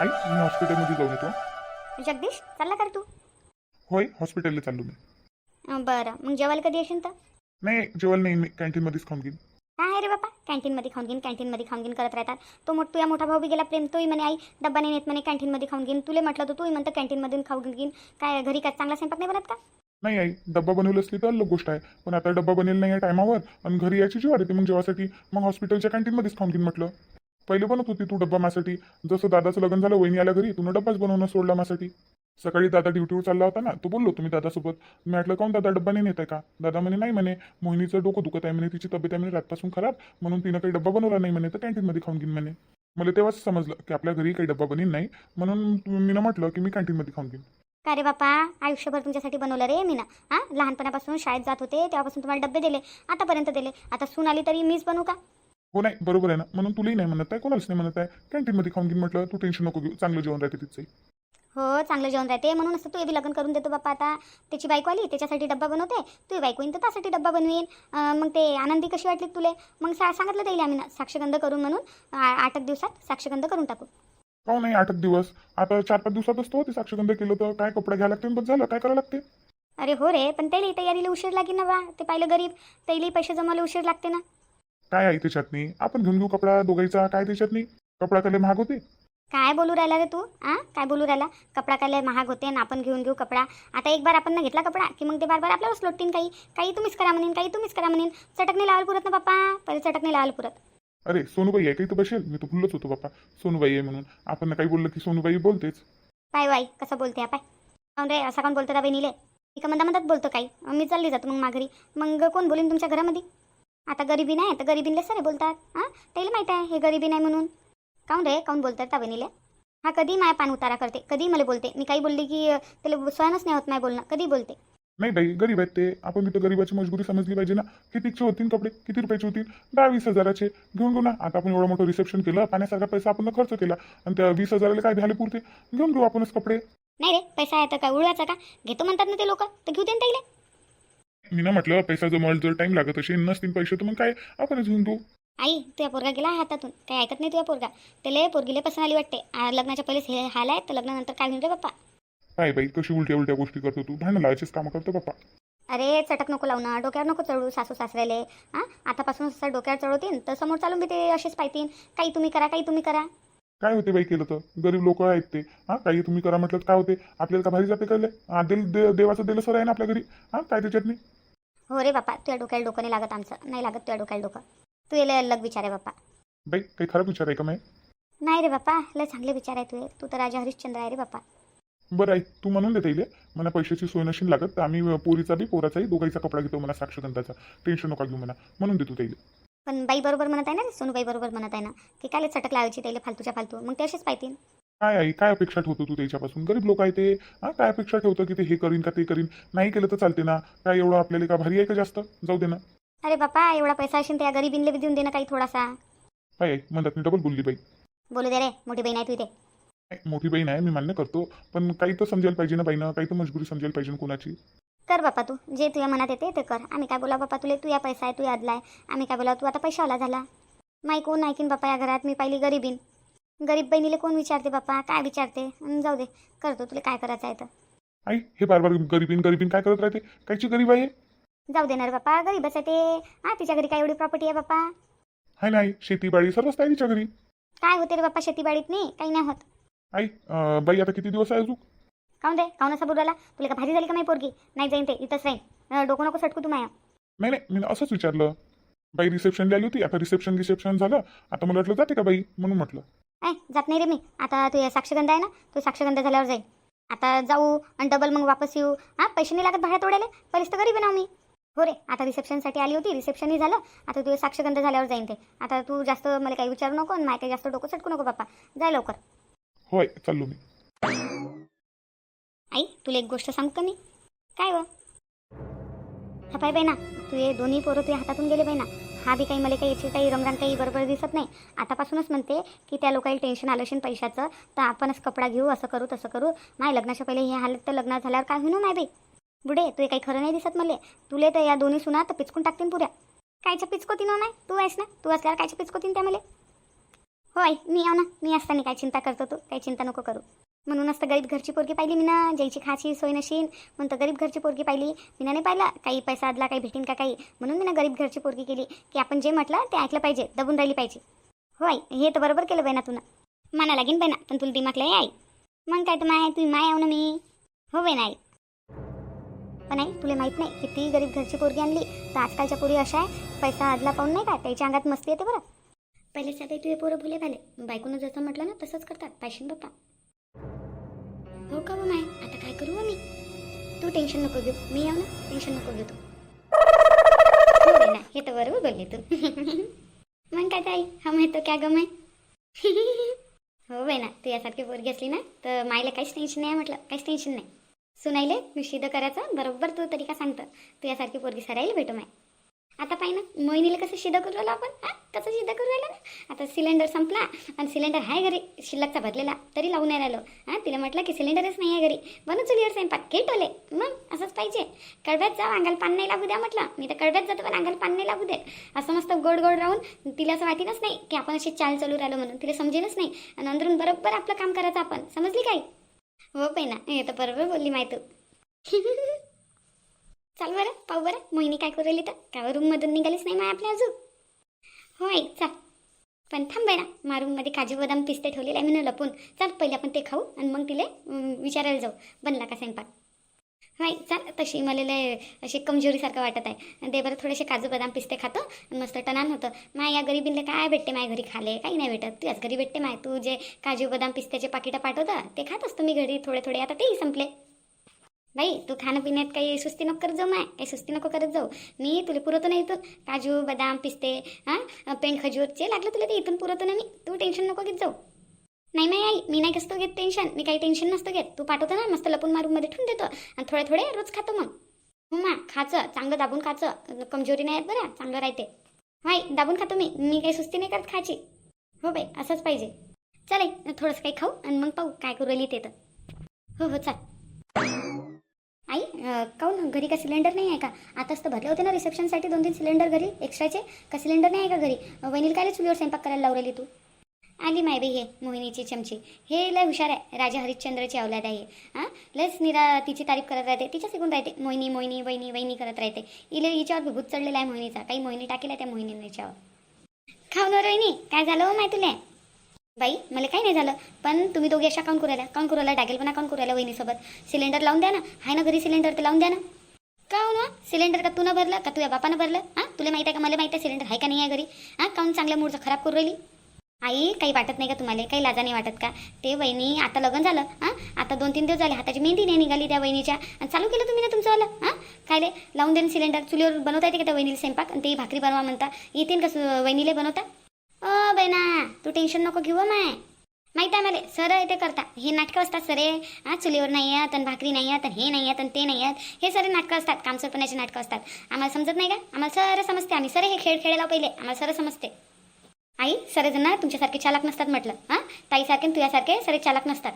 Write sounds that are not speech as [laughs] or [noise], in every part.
आई मी हॉस्पिटलमध्ये जाऊन येतो जगदीश चालला का रे तू. होय हॉस्पिटलला चाललो मी. अं, बरं. मग जेवायला कधी येशील तर? नाही जेवण नाही मी कॅन्टीनमध्येच खाऊन घेईन. काय रे बापा कॅन्टीनमध्ये खाऊन घेईन कॅन्टीनमध्ये खाऊन घेईन करत राहतात. तो मोठ तुझ्या मोठा भाऊ बी गेला प्रेम तोही म्हणे आई डब्बा नाही नेत म्हणे कॅन्टीनमध्ये खाऊन घेईन. तुले म्हटलं तर तूही म्हणतं कॅन्टीनमधून खाऊन घेईन. काय घरी काय चांगला स्वयंपाक नाही बनत का? नाही आई डब्बा बनवलं असली तर अलग गोष्ट आहे. पण आता डब्बा बनेल नाही आहे टायमावर आणि घरी यायची जीवार येते मग जेवासाठी मग हॉस्पिटलच्या कॅन्टीनमध्येच खाऊन घेईन म्हटलं. पहिले बनत होती तू डब्बा माझ्यासाठी जसं दादाचं लग्न झालं वहिनी आल्या घरी तुला डब्बाच बनवणं सोडला माझ्यासाठी सकाळी दादा ड्युटीवर चालला होता ना तो बोललो तुम्ही दादासोबत. मी म्हटलं काऊन दादा डब्बा नाही नेत आहे का? दादा म्हणे नाही म्हणे मोहिनीचं डोकं दुखत आहे म्हणे तिची तब्येत आहे म्हणे रातपासून खराब म्हणून तिनं काही डब्बा बनवला नाही म्हणे तर कॅन्टीनमध्ये खाऊन घेईन म्हणे. मला तेव्हाच समजलं की आपल्या घरी काही डब्बा बनीन नाही म्हणून मी म्हटलं की मी कॅन्टीनमध्ये खाऊन घेईन. का रे बापा आयुष्यभर तुमच्यासाठी बनवलं रे मी ना हां लहानपणापासून शाळेत जात होते तेव्हापासून तुम्हाला डब्बे दिले आतापर्यंत दिले. आता सून आली तरी मीच बनवू का? हो नाही बरोबर आहे ना. म्हणून तुलाही नाही म्हणत आहे कोणालाच नाही म्हणत आहे. कॅन्टीनमध्ये खाऊन घेईन म्हटलं तू टेन्शन नको घेऊ. चांगलं जेवण राहते तिथंही हो चांगलं जेवण राहते. म्हणून असं तू बी लग्न करून देतो बापा आता. त्याची बायको आली त्याच्यासाठी डब्बा बनवते. तू बायको येईन तर त्यासाठी डब्बा बनवीन. मग ते आनंदी कशी वाटली तुले? मग सा सांगितलं त्याला आम्ही ना साक्षगंध करून म्हणून. आठ एक दिवसात साक्षगंध करून टाकू. हो नाही आठ एक दिवस. आता चार पाच दिवसातच तो ते साक्षगंध केलं तर काय कपडा घ्यायला लागते बस झालं काय करावं लागते? अरे हो रे पण त्याला तयारीला उशीर लागेल ना बा. ते पाहिलं गरीब. त्याला पैसे जमायला उशीर लागते ना. काय आहे त्याच्यात नाही आपण घेऊन घेऊ कपडा दोघांचा काय त्याच्यात नाही कपडा त्याला महाग होते? काय बोलू राहिला रे तू आ? काय बोलू राहिला? कपडा काय महाग होते ना आपण घेऊन घेऊ कपडा. आता एक बार आपण ना घेतला कपडा की मग ते बार बार आपल्यालाच लोटतीन काही. काही तुम्हीच करा म्हणेन काही तुम्हीच करा म्हणेन. चटकणी लावायला पुरत ना बाप्पा पहिले चटकणी लावायला पुरत. अरे सोनूबाई आहे काही तर बसेल? मी तर भुललोच होतो बाप्पा सोनूबाई आहे म्हणून. आपण ना काही बोललं की सोनूबाई बोलतेच. पाय वाई कसं बोलते पाय. काऊन रे असा कोण बोलतो रा बहिणीले मी का म्हणता म्हणतात बोलतो काही. मी चालली जातो मग माघारी. मग कोण बोलीन तुमच्या घरामध्ये? आता गरिबी नाही तर गरिबीनले सरे बोलतात. हां? त्याला माहीत आहे हे गरिबी नाही म्हणून. काऊन रे? काऊन बोलतात त्या बहिणीले? हा कधी माया पान उतारा करते? कधी मला बोलते? मी काही बोलली की त्याला सहनच नाही होत नाही बोलणं. कधी बोलते? नाही बाई गरीब आहेत ते. आपण तिथं गरीबाची मजबुरी समजली पाहिजे ना. कितीचे होतील कपडे? किती रुपयाचे होतील? दहा वीस हजाराचे. घेऊन घेऊ ना. आता आपण एवढं मोठं रिसेप्शन केलं पाण्यासारखा पैसा आपण खर्च केला. आणि त्या वीस हजाराला काय झाले पुरते? घेऊन घेऊ आपणच कपडे. नाही रे पैसा आहे तर काय उडवायचा का? घेतो म्हणतात ना ते लोक. तर घेऊ दे ना मी ना म्हटलं पैसा जमवायला जर टाइम लागत असेल नसतील पैसे तर मग काय? आपणच घेऊन घेऊ आई तुझ्या पोरगा गेला हातातून. काही ऐकत नाही तुझ्या पोरगा? त्याला पोरगीला पसंत आली वाटते. आ, लग्नाच्या पहिलेच हे हाल आहे तर लग्नानंतर काय रे बाप्पा काय बाई कशी उलट्या उलट्या गोष्टी करतो तू? भांडण लावायचेच कामं करतो बाप्पा अरे चटक नको लावू ना. डोक्यावर नको चढू सासू सासऱ्याले. हां आतापासून असं डोक्यावर चढवतील तर समोर चालून बी ते असेच पाहतील काही तुम्ही करा काही तुम्ही करा. काय होते बाई केलं तर? गरीब लोक आहेत ते. हा काही तुम्ही करा म्हटलं तर काय होते? आपल्याला का भारी जाते कळले? हा दिल दे देवाचं दिलं सर आहे ना आपल्या घरी. हा काय त्याच्यात नाही हो रे बाप्पा तुझ्या डोक्याला डोकं नाही लागत आमचं. नाही लागत तुझ्या डोक्याला डोकं. तू याला अलग विचार आहे बाप्पा बाई काही खराब विचार आहे का माही नाही रे बाप्पा लय चांगले विचार आहे तुझे. तू तर राजा हरिश्चंद्र आहे रे बाप्पा बरं आहे तू म्हणून देता येईल मला पैशाची सोय नशील लागत तर आम्ही पोरीचा बी पोराचाही दोघांचा कपडा घेतो मला साक्षगंधाचा. टेन्शन नका घेऊ मला. म्हणून देतो त्याला पण बाई बरोबर म्हणत आहे ना सोनूबाई बरोबर म्हणत आहे ना. की काय लय चटक लावायची त्याला फालतूच्या फालतू. मग ते असेच पाहतील. काय आहे काय अपेक्षा ठेवतो तू त्याच्यापासून? गरीब लोक आहे ते. हा काय अपेक्षा ठेवतो की ते हे करीन का ते करीन? नाही केलं तर चालते ना. काय एवढं आपल्याला का भारी आहे का जास्त? जाऊ दे ना. अरे बाप्पा एवढा पैसा असेल त्या गरिबीनले बी देऊन दे ना काही थोडासा. काय म्हणतात मी डबल बोलली बाई. बोलू दे रे मोठी बहीण आहे तू इथे. नाही, मोठी बहीण आहे मी मान्य करतो. पण काही तर समजायला पाहिजे ना बाईनं. काही तर मजबुरी समजायला पाहिजे ना कोणाची. कर बापा तू. जे तुझ्या मनात येते ते कर. आम्ही काय बोला बापा तुला? तू या पैसा आहे तू यादला आहे. आम्ही काय बोला तू आता पैशावाला झाला. माई कोण ऐकीन बापा या घरात? मी पाहिली गरीबीन. गरीब बहिणीला कोण विचारते बापा? काय विचारते? अन जाऊ दे करतो. तुला काय करायचं आहे तर. आई हे बार बार गरीबीन गरीबीन काय करत राहते? कायची गरीब आहे जाऊ दे ना रे बापा गरीबच आहे ते. हा तिच्या घरी काय एवढी प्रॉपर्टी आहे बापा? हाय नाही शेतीबाडी सर्वच आहे तिच्या घरी. काय होते रे बापा शेतीबाडीत नाही? काही नाही होत. आई अं, बाई आता किती दिवस आहे अजून? काऊन रे? काऊन असा बोलायला? तुला का भारी झाली का माही पोरगी? नाही जाईन ते इथंच राहीन. अं, डोकं नको सटकू तू माया. नाही नाही मी असंच विचारलं. बाई रिसेप्शन आली होती आता रिसेप्शन रिसेप्शन झालं. आता मला वाटलं जाते का बाई? म्हणून म्हटलं. ऐ जात नाही रे मी. आता तू साक्षगंध आहे ना तू साक्षगंध झाल्यावर जाईल आता जाऊ आणि डबल मग वापस येऊ. हां पैसे नाही लागत भाड्या तोडायला पहिलेच तर गरीब आहे ना मी. हो रे आता रिसेप्शनसाठी आली होती रिसेप्शनही झालं. आता तू साक्षगंध झाल्यावर जाईन ते. आता तू जास्त मला काही विचारू नको आणि काही जास्त डोकं चटकू नको बाप्पा. जाय लवकर. होय चाललो मी. आई तुला एक गोष्ट सांगू का मी? काय व? हा पाय बाई ना तू हे दोन्ही पोरं तुझ्या हातातून गेले बाई ना. हा बी काही मला काही याची काही रंगरांग काही बरोबर दिसत नाही. आतापासूनच म्हणते की त्या लोकांना टेन्शन आलं असेल पैशाचं तर आपणच कपडा घेऊ असं करू तसं करू. नाही लग्नाच्या पहिले हे हालत तर लग्न झाल्यावर काय होईन नाही बाई. बुडे तू हे काही खरं नाही दिसत मला. तुले तर या दोन्ही सुना तर पिचकून टाकतील पुऱ्या. कायच्या पिचकोती ना नाही तू आहेस ना? तू असल्यावर कायच्या पिचकोतीन त्या मला? होय मी येऊ ना. मी असताना काय चिंता करतो तू? काही चिंता नको करू. म्हणूनच तर गरीब घरची पोरगी पाहिली मी ना ज्याची खाची सोय नशीन. म्हणून तर गरीब घरची पोरगी पाहिली. मी नाही पाहिला काही पैसा आदला काही भेटीन का काही? म्हणून मी ना गरीब घरची पोरगी केली की आपण जे म्हटलं ते ऐकलं पाहिजे दबून राहिली पाहिजे. होय हे तर बरोबर केलं बहिणा ना तुला मना लागेन बाई ना पण तुला दिमागला आहे आई. मग काय तर माय तुम्ही माय येऊ ना मी. हो बहिणा आई. पण आई तुला माहीत नाही किती गरीब घरची पोरगी आणली. तर आजकालच्या पोरी अशा आहे पैसा आदला पाहून नाही का त्याच्या अंगात मस्ती येते बरं. पहिले सगळे तुझे पोरं भुले भाले. बायकोनं जसं म्हटलं ना तसंच करतात पायशीन बाप्पा हो का हो माय आता काय करू मी तू टेन्शन नको घेऊ. मी येऊ ना? टेन्शन नको घेऊ तू. हो ना. हे तर बरोबर बोलले तू. [laughs] मग काय ताई? हा माहितो क्या गम आहे? [laughs] हो बाई ना. तू यासारखी पोरगी असली ना तर मायला काहीच टेन्शन नाही म्हटलं. काहीच टेन्शन नाही. सुनाईले मी करायचं. बरोबर तू तरी का सांगतं? तू यासारखी पोरगी सरायला भेटू माय. आता पाहि ना मोहिनीला कसं शिदा करू राहिलो आपण? हा कसं शिदा करू राहिलो ना? आता सिलेंडर संपला आणि सिलेंडर आहे घरी शिल्लकचा भरलेला तरी लावून नाही राहिलो. हां तिला म्हटलं की सिलेंडरच नाही आहे घरी. बनू चुलीवर स्वयंपाक घे टोले. मग असंच पाहिजे. कळव्यात जा अंगाला पान नाही लागू द्या म्हटलं. मी तर कळव्यात जातो पण अंगाला पान नाही लागू दे असं मस्त गोड गोड राहून तिला असं वाटेनच नाही की आपण अशी चाल चालू राहिलो म्हणून. तिला समजेलच नाही. आणि अंदरून बरोबर आपलं काम करायचं आपण. समजली काय हो पहिना हे तर बरोबर बोलली माहिती [laughs] चाल बरं पाहू बरं. मोहिनी काय करू राहिली तर? काय रूममधून निघालीच नाही माय आपल्या अजून? होय चाल. पण थांब ना मा रूममध्ये काजू बदाम पिस्ते ठेवलेले आहे मी न लपून. चाल पहिले आपण ते खाऊ आणि मग तिले विचारायला जाऊ. बनला का स्वयंपाक? होय चाल. तशी मला लय अशी कमजोरीसारखं वाटत आहे. दे बरं थोडेसे काजू बदाम पिस्ते खातो. आणि मस्त टनान होतं. माय या गरिबीला काय भेटते माय घरी खाले? काही नाही भेटत. तुझ्याच घरी भेटते माय. तू जे काजू बदाम पिस्त्याचे पाकिटं पाठवतं ते खात असतो मी घरी. थोडे थोडे. आता तेही संपले. बाई तू खाण्यापिण्यात काही सुस्ती नको करत जाऊ माय. काही सुस्ती नको करत जाऊ. मी तुला पुरवतो नाही इथून. काजू बदाम पिस्ते हां? पेंड खजूर जे लागलं तुला ते इथून पुरवतो ना मी. तू टेन्शन नको घेत जाऊ. नाही नाही आई मी नाही कसतो घेत टेन्शन. मी काही टेन्शन नसतो घेत. तू पाठवतो ना मस्त लपून मारूमध्ये ठेवून देतो. आणि थोडे थोडे रोज खातो मग. हो मा खाचं. चांगलं दाबून खाचं. कमजोरी नाही आहेत बरं. चांगलं राहते. हाय दाबून खातो मी. मी काही सुस्ती नाही करत खायची. हो बाई असंच पाहिजे. चालेल थोडंसं काही खाऊ आणि मग पाहू काय करू राहिली ते तर. हो हो चाल. आई काऊन? घरी का सिलेंडर नाही आहे का? आताच तर भरले होते ना रिसेप्शनसाठी दोन तीन सिलेंडर घरी एक्स्ट्राचे. का सिलेंडर नाही आहे का घरी? अं, काय चुलीवर स्वयंपाक करायला लावलेली तू? आली माय हे मोहिनीची चमची. हे लय हुशार आहे राजा हरिश्चंद्रची अवलाद आहे हां. लयच निरा तिची तारीफ करत राहते तिच्या ऐकून राहते. मोहिनी मोहिनी वहिनी वहिनी करत राहते. इले हिच्यावर भूत चढलेला आहे मोहिनीचा. काही मोहिनी टाकेला त्या मोहिनीने हिच्यावर खाऊ ना रोहिणी काय झालं हो माय तुला? बाई मला काही नाही झालं. पण तुम्ही दोघे अशा काऊन करायला काऊन करायला टाकेल पण काऊन करायला वहिनीसोबत? सिलेंडर लावून द्या ना. आहे ना घरी सिलेंडर ते लावून द्या ना. काऊन ना सिलेंडर का तू न भरलं? का तुझ्या बापानं भरलं? हां? तुला माहिती आहे का? मला माहिती आहे सिलेंडर आहे का नाही आहे घरी? हां? काऊन चांगल्या मूडचं खराब करू राहिली? आई काही वाटत नाही का तुम्हाला? काही लाजा नाही वाटत का? ते वहिनी आता लग्न झालं हां? आता दोन तीन दिवस झाले. हाताची मेहंदी नाही निघाली त्या वहिनीच्या. आणि चालू केलं तुम्ही ना तुमचं वालं हां? काय लावून देणं सिलेंडर. चुलीवर बनवता येते का त्या वहिनीला स्वयंपाक? आणि ते भाकरी बनवा म्हणता. येतील का सु- वहिनीला बनवता? ओ बेना तू टेन्शन नको घेऊ माय. माहीत आहे मला सर ते करता. हे नाटकं असतात सरे. हां चुलीवर नाही आहेत आणि भाकरी नाही आहेत आणि हे नाही आहेत आणि ते नाही आहेत. हे सरे नाटकं असतात कामसरपणाचे नाटकं असतात. आम्हाला समजत नाही का? आम्हाला सर समजते आम्ही. सर हे खेळ खेळायला पहिले. आम्हाला सर समजते. आई सरेजण जण तुमच्यासारखे चालक नसतात म्हटलं. हां? ताईसारखे तुझ्यासारखे सरे चालक नसतात.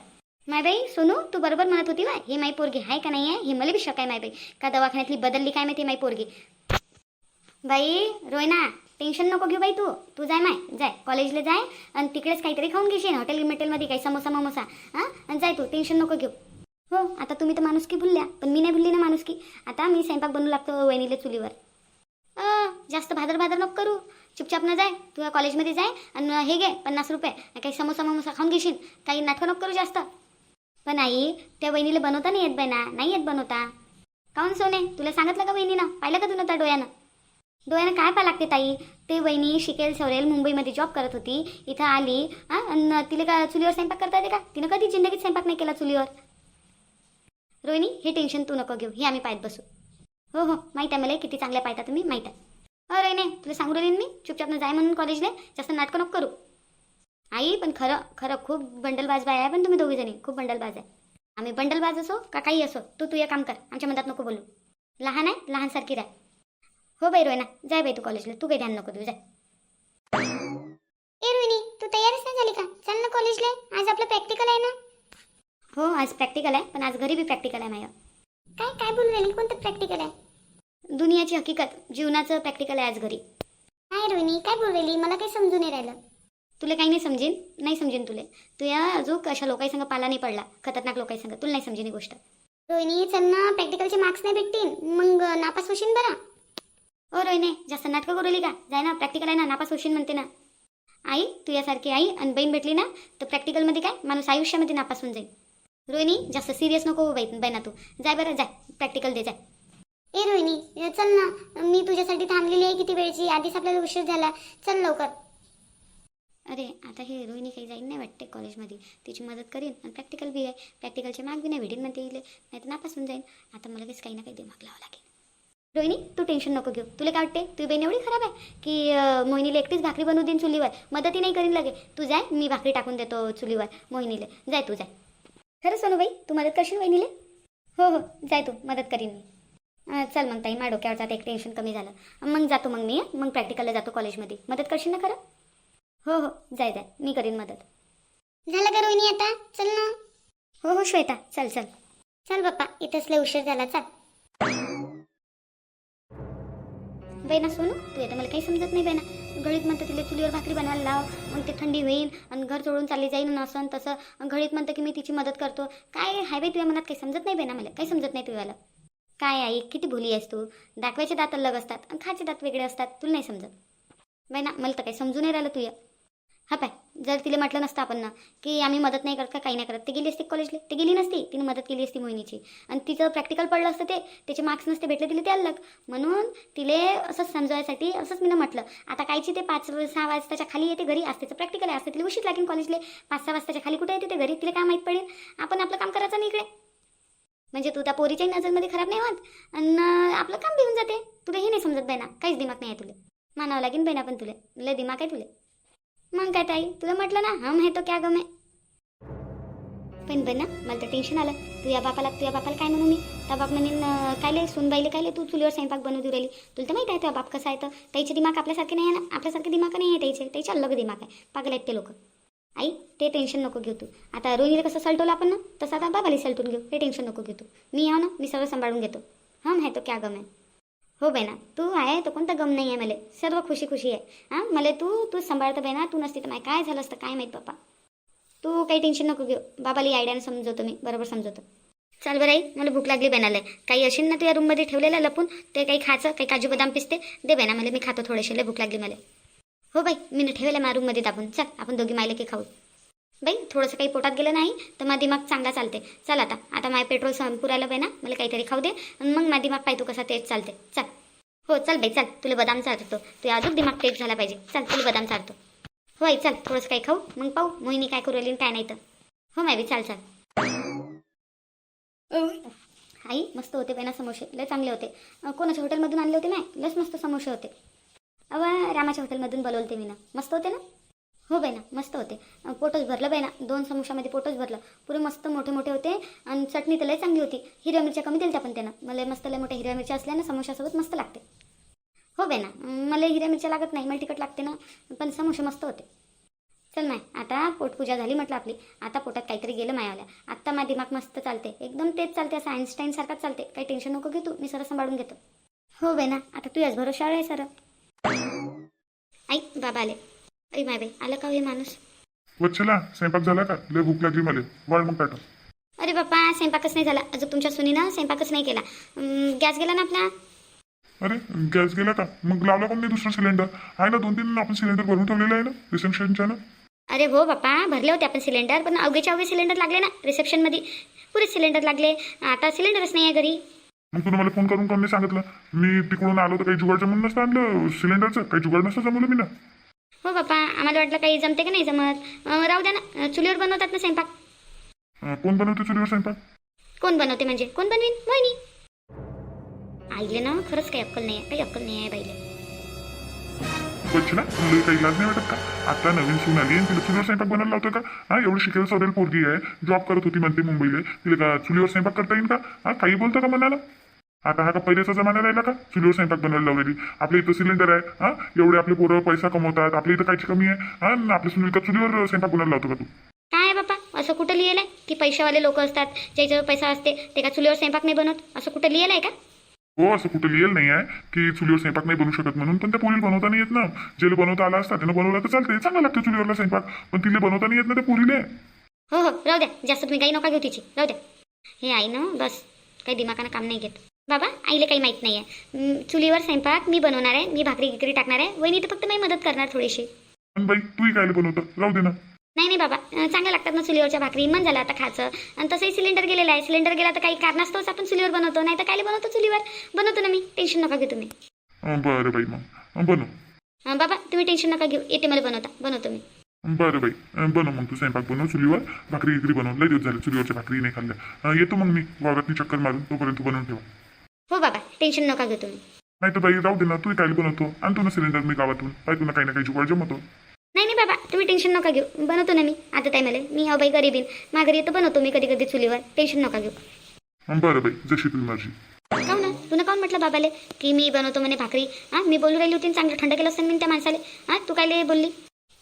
माय बाई सोनू तू बरोबर म्हणत होती ना हे माई पोरगी आहे का नाही आहे? हे मला बी शक आहे माय बाई. का दवाखान्यातली बदलली काय माहिती माई पोरगी? बाई रोयना टेन्शन नको घेऊ बाई तू. तू जाय माय जाय. कॉलेजला जाय आणि तिकडेच काहीतरी खाऊन घेशील. हॉटेल मिटेलमध्ये काही समोसा ममोसा. हां? आणि जाय तू. टेन्शन नको घेऊ. हो आता तुम्ही तर माणुसकी भुलल्या पण मी नाही भुलली ना माणुसकी. आता मी स्वयंपाक बनवू लागतो वहिनीला चुलीवर. अ, जास्त भादर भादर नको करू. चुपचाप न जाय. तुझ्या कॉलेजमध्ये जाय आणि हे घे पन्नास रुपये. काही समोसा ममोसा खाऊन घेशील. काही नाटकं नको करू जास्त. पण आई त्या वहिनीला बनवता नाही येत बाई ना. नाही येत बनवता. काऊन सोने? तुला सांगितलं का वहिनीनं? पाहिलं का तुला त्या डोळ्यानं? डोळ्यानं काय पाहा लागते ताई? ते वहिनी शिकेल सवरेल मुंबईमध्ये जॉब करत होती. इथं आली हां? आणि तिला का चुलीवर स्वयंपाक करता येते का? तिनं कधी जिंदगीत स्वयंपाक नाही केला चुलीवर? रोहिणी हे टेन्शन तू नको घेऊ. हे आम्ही पाहत बसू. हो हो. माहीत आहे मला किती चांगल्या पाहता तुम्ही. माहीत आहे. हो नाही तुला सांगू राहीन मी? चुपचाप न जाय म्हणून कॉलेजला जास्त नाटकं नको करू. आई पण खरं खरं खूप बंडलबाज बाय आहे पण तुम्ही दोघी जणी. खूप बंडलबाज आहे. आम्ही बंडलबाज असो का काही असो? तू तू हे काम कर. आमच्या मनात नको बोलू. लहान आहे लहानसारखी राह. हो बाई रोयना जाय बाई तू कॉलेजला तू काही ध्यान नको देऊ जाय ए रोहिणी तू तयारच नाही झाली का? चल ना कॉलेजला आज आपलं प्रॅक्टिकल आहे ना? हो आज प्रॅक्टिकल आहे पण आज घरी बी प्रॅक्टिकल आहे माझं काय काय बोलू राहिली? कोणतं प्रॅक्टिकल आहे? दुनियाची हकीकत जीवनाचं प्रॅक्टिकल आहे आज घरी. काय रोहिणी काय बोलू राहिली? मला काही समजून नाही राहिलं. तुला काही नाही समजेन? नाही समजेन तुले. तू या अजून अशा लोकांसंग पाला नाही पडला खतरनाक लोकांसंग तुला नाही समजेन ही गोष्ट. रोहिणी चल ना प्रॅक्टिकलचे मार्क्स नाही भेटतील. मग नापास होशील बरा. ओ रोहिणी जास्त नाटकं करू का जाय ना प्रॅक्टिकल आहे ना नापास होशील म्हणते ना. आई तू यासारखी आई आणि बहीण भेटली ना तर प्रॅक्टिकलमध्ये काय? माणूस आयुष्यामध्ये नापास होऊन जाईल. रोहिणी जास्त सिरियस नको बाई बहिणा तू. जाय बरं जाय. प्रॅक्टिकल दे जाय. ए रोहिणी चल ना. मी तुझ्यासाठी थांबलेली आहे किती वेळची? आधीच आपल्याला उशीर झाला. चल लवकर. अरे आता हे रोहिणी काही जाईन नाही वाटते कॉलेजमध्ये तिची मदत करीन आणि प्रॅक्टिकल बी आहे. प्रॅक्टिकलचे मार्क बी नाही भेटीन म्हणते येईल नाही तर नापास होऊन जाईन. आता मला लगेच काही ना काही दिमाग लावा लागेल. रोहिणी तू टेन्शन नको घेऊ. तुला काय वाटते तुझी बहीण एवढी खराब आहे की मोहिनीला एकटीच भाकरी बनवू देईन चुलीवर? मदतही नाही करीन लगे तू जाय मी भाकरी टाकून देतो चुलीवर मोहिनीले. जाय तू जाय. खरं सोनूबाई तू मदत करशील वहिनीले? हो हो जाय तू मदत करीन मी. चल मग ताई माझ्या डोक्यावरचं आता एक टेन्शन कमी झालं. मग जातो मग मी? मग प्रॅक्टिकलला जातो कॉलेजमध्ये मदत करशील ना खरं? हो हो जाय जाय मी करीन मदत. झालं का रोहिणी आता? चल ना. हो हो श्वेता चल चल. चल बाप्पा इथंच लय उशीर झाला चल. बाईना सोनू तू तर मला काही समजत नाही बाईना घडीत म्हणतं तिला चुलीवर भाकरी बनायला लाव मग ते थंडी होईल आणि घर जोडून चालली जाईन आणि असं तसं. आणि घडीत म्हणतं की मी तिची मदत करतो. काय हाय बाई तुझ्या मनात? काही समजत नाही बाईना मला. काही समजत नाही तुझ्याला. काय आई किती भुली आहेस तू? दाखवायचे दात अलग असतात आणि खायचे दात वेगळे असतात. तुला नाही समजत. बाई ना मला तर काही समजून नाही राहिलं तुझ्या. हा पाय जर तिला म्हटलं नसतं आपण ना की आम्ही मदत नाही करत का काही नाही करत. ते गेली असती कॉलेजला ते गेली नसती तिने मदत केली असती मोहिनीची. आणि तिचं प्रॅक्टिकल पडलं असतं ते त्याचे मार्क्स नसते भेटले तिला ते अलग. म्हणून तिले असंच समजवायसाठी असंच मी म्हटलं. आता कायची ते पाच सहा वाजताच्या खाली येते घरी असते तिचं प्रॅक्टिकल आहे असते तिला उशीर लागेल कॉलेजले पाच सहा वाजताच्या खाली कुठे येते ते घरी तिला काय माहीत पडेल. आपण आपलं काम करायचं नाही इकडे. म्हणजे तू त्या पोरीच्याही नजरमध्ये खराब नाही होत? आणि आपलं काम बी जाते. तुला हे नाही समजत बहिणा काहीच दिमाग नाही आहे तुला. मानावं लागेल बहिणा पण तुला. लय दिमाग आहे तुला. मग काय ताई तुला म्हटलं ना हम है तो क्या गम है? पण पण ना मला तर टेन्शन आलं. तू या बापाला तू या बापाला काय म्हणू मी? त्या बाप म्हणेन अं, कायले सुनबाईले कायले तू चुलीवर स्वयंपाक बनवू देऊ राहिली? तुला तर माहिती आहे तुझा बाप कसं आहे तर. त्याचे दिमाग आपल्यासारखे नाही आहे ना? आपल्यासारखे दिमाग नाही आहे त्याचे. त्याचे अलग दिमाग आहे. पागल आहेत ते लोक. आई ते टेन्शन नको घेऊ तू. आता रोहिणीला कसं सलटवलं आपण ना तसं आता बाबाला सलटून घेऊ. हे टेन्शन नको घेऊ तू. मी याव ना मी सगळं सांभाळून घेतो. हम है तो क्या गम आहे हो बेना तू आहे तर कोणता गम नाही आहे मला. सर्व खुशी खुशी आहे. हां मला तू तू सांभाळतं बेना तू नसती तर माय काय झालं असतं काय माहीत पप्पा तू काही टेन्शन नको घेऊ. बाबाला आयडियाने समजवतो मी बरोबर समजवतो. चल बरं आई मला भूक लागली बेनाला काही असेल ना तू या रूममध्ये ठेवलेलं लपून ते काही खायचं काही काजू बदाम पिसते दे बेना मला मी खातो थोडेसे लय भूक लागली मला. हो बाई मी ठेवलं माझ्या रूममध्ये दाबून. चल आपण दोघी मायले की खाऊ. बाई थोडंसं काही पोटात गेलं नाही तर माझा दिमाग चांगला चालते चल आता आता माझ्या पेट्रोल संपुरायला बाई ना मला काहीतरी खाऊ दे मग माझा दिमाग पाहतो कसा तेच चालते चल. हो चल बाई चल. तुला बदाम चालतो तू अजून दिमाग तेच झाला पाहिजे. चल तुला बदाम चालतो हो आई चल. थोडंसं काही खाऊ मग पाहू. मोहिनी काय करू राहिली काय नाही तर. हो माय बी चाल चाल. आई मस्त होते बेना समोसे. लय चांगले होते. कोणाच्या हॉटेलमधून आणले होते नाही लस मस्त समोसे होते. अव रामाच्या हॉटेलमधून बोलवते मी ना. मस्त होते ना? हो बाई ना मस्त होते. पोटच भरलं बाई ना दोन समोशामध्ये पोटच भरलं. पुरे मस्त मोठे मोठे होते आणि चटणी तर लय चांगली होती. हिरव्या मिरच्या कमी दिल्या पण त्यानं. मला मस्त लय मोठ्या हिरव्या मिरच्या असल्या ना समोशासोबत मस्त लागते. हो बाई ना मला हिरव्या मिरच्या लागत नाही मला तिखट लागते ना पण समोसे मस्त होते. चल नाही आता पोटपूजा झाली म्हटलं आपली. आता पोटात काहीतरी गेलं मायावल्या. आत्ता माझा दिमाग मस्त चालते. एकदम तेच चालते असं आईन्स्टाईन सारखाच चालते. काही टेन्शन नको घेऊ तू मी सरळ सांभाळून घेतो. हो बाई ना आता तू याच भरोशावर आहे सर आई बाबा आले. आई माय बाई आलं का हो हे माणूस? वच्छला स्वयंपाक झाला का? लय भूक लागली मला. वाढ मग ताटं अरे बाप्पा स्वयंपाकच नाही झाला. अजून तुमच्या सुनीनं स्वयंपाकच नाही केला. अं, गॅस गेला ना आपला? अरे गॅस गेला का? मग लावला कोण नाही दुसरं सिलेंडर? आहे ना दोन तीन आपण सिलेंडर भरून ठेवलेलं आहे ना रिसेप्शनच्या ना? अरे हो बाप्पा भरले होते आपण सिलेंडर पण अवघेच्या अवघे सिलेंडर लागले ना रिसेप्शनमध्ये. पुरे सिलेंडर लागले. आता सिलेंडरच नाही आहे घरी. मग तुला मला फोन करून कोण सांगितलं? मी तिकडून आलो तर काही जुगाडचं म्हणून नसतं आणलं. सिलेंडरचं काही जुगाड नसतं जमवलं मी ना. हो बाप्पा. आम्हाला वाटलं काही जमते का नाही जमत? अं, राहू द्या ना. चुलीवर बनवतात ना स्वयंपाक. अं, कोण बनवते चुलीवर स्वयंपाक? कोण बनवते म्हणजे? कोण बनवीन? मोहिनी आईले ना खरंच काही अक्कल नाही. आहे काही अक्कल नाही आहे बाईले. तुला काही लाज नाही वाटत का? आता नवीन सून आली आणि तिला चुलीवर स्वयंपाक बनायला लावतं का? हा एवढी शिकेल सवरेल पोरगी आहे. जॉब करत होती म्हणते मुंबईला. तिला का चुलीवर स्वयंपाक करता येईल का? हा काही बोलतं का मनाला? आता हा का पहिल्याचा जमाना राहिला का? चुलीवर स्वयंपाक बनवायला लावलेली आपल्या इथं सिलेंडर आहे हा? एवढे आपले पोरं पैसा कमवतात आपल्या इथं कायची कमी आहे हा? आणि आपल्या सुनील का चुलीवर स्वयंपाक बनवायला लावतो का तू? काय बाप्पा? असं कुठं लिहिलं आहे की पैशावाले लोक असतात ज्याच्यावर पैसा असते ते का चुलीवर स्वयंपाक नाही बनवत? असं कुठं लिहिलं आहे का? हो असं कुठं लिहिलं नाही आहे की चुलीवर स्वयंपाक नाही बनवू शकत म्हणून पण त्या पोरीला बनवता नाही येत ना. ज्याला बनवता आला असता त्यानं बनवला तर चालते चांगला लागतं चुलीवरला स्वयंपाक. पण तिला बनवता नाही येत ना त्या पोरीले. हो हो राहू द्या. जास्त तुम्ही काही नका घेऊ तिची. राहू द्या. हे आई ना बस. काही दिमागानं काम नाही घेत. बाबा आईला काही माहीत नाही आहे चुलीवर स्वयंपाक मी बनवणार आहे मी भाकरी गिकरी टाकणार आहे वहिनी तर फक्त मी मदत करणार थोडीशी. बाई तूही काय बनवतं? राहू दे ना. नाही नाही बाबा चांगल्या लागतात ना चुलीवरच्या भाकरी. मन झालं आता खायचं. आणि तसंही सिलेंडर गेलेलं आहे. सिलेंडर गेला तर काही कारणास्तवच आपण चुलीवर बनवतो. नाही तर काय बनवतो चुलीवर? बनवतो ना मी. टेन्शन नका घेऊ तुम्ही. बरं बाई मग. बनव. अं, बाबा तुम्ही टेन्शन नका घेऊ. येते मला बनवता. बनवतो मी. बरं बाई. अं, बनव मग तू स्वयंपाक बनव. चुलीवर भाकरी गिकरी बनव. लय दिवस झाले चुलीवरच्या भाकरी नाही खाल्ल्या. अं, येतो मग मी. वावरातनी चक्कर मारून तोपर्यंत तू बनवून ठेवा. हो बाबा टेन्शन नका घेऊ तुम्ही. नाही तर बाई राहू दे ना तू काय बनवतो. आणतो ना सिलेंडर मी गावातून. पाय तुला काही ना काही जुगाड जमतो नाही नाही बाबा तुम्ही टेन्शन नका घेऊ. बनवतो ना मी. आता टायमाला मी हा बाई गरीबीन माघारी येतो बनवतो मी कधी कधी चुलीवर. टेन्शन नका घेऊ. बरं बाई जशी तुझी मर्जी. ना? तुला काऊन म्हटलं बाबाले? की मी बनवतो म्हणे भाकरी. हां मी बोलू राहिली होती चांगलं थंड केलं असतं मी त्या माणसाले. हां तू काय बोलली?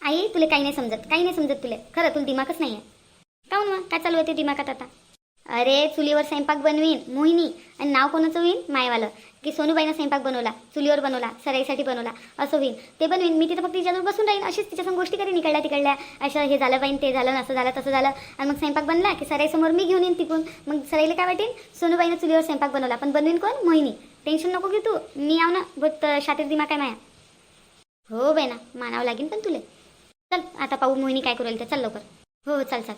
आई तुला काही नाही समजत. काही नाही समजत तुला. खरं तुला दिमागच नाही आहे काऊन मग? काय चालू होते दिमागात आता? अरे चुलीवर स्वयंपाक बनवीन मोहिनी. आणि नाव कोणाचं होईल? मायवालं. की सोनूबाईनं स्वयंपाक बनवला चुलीवर बनवला सराईसाठी बनवला असं होईल. ते बनवीन मी तिथं फक्त तिच्याजवळ बसून राहीन. अशीच तिच्यासंग गोष्टी करीन इकडल्या तिकडल्या. असं हे झालं बाईन ते झालं असं झालं तसं झालं. आणि मग स्वयंपाक बनला की सराईसमोर मी घेऊन येईन तिकून. मग सराईला काय वाटेल? सोनूबाईनं चुलीवर स्वयंपाक बनवला. पण बनवीन कोण? मोहिनी. टेन्शन नको घेऊ तू मी आव ना. बहुत शातीर दिमाग आहे माया? हो बाई ना मानावं लागेल पण तुले. चल आता पाहू मोहिनी काय करेल तर. चल लवकर. हो हो चल चल.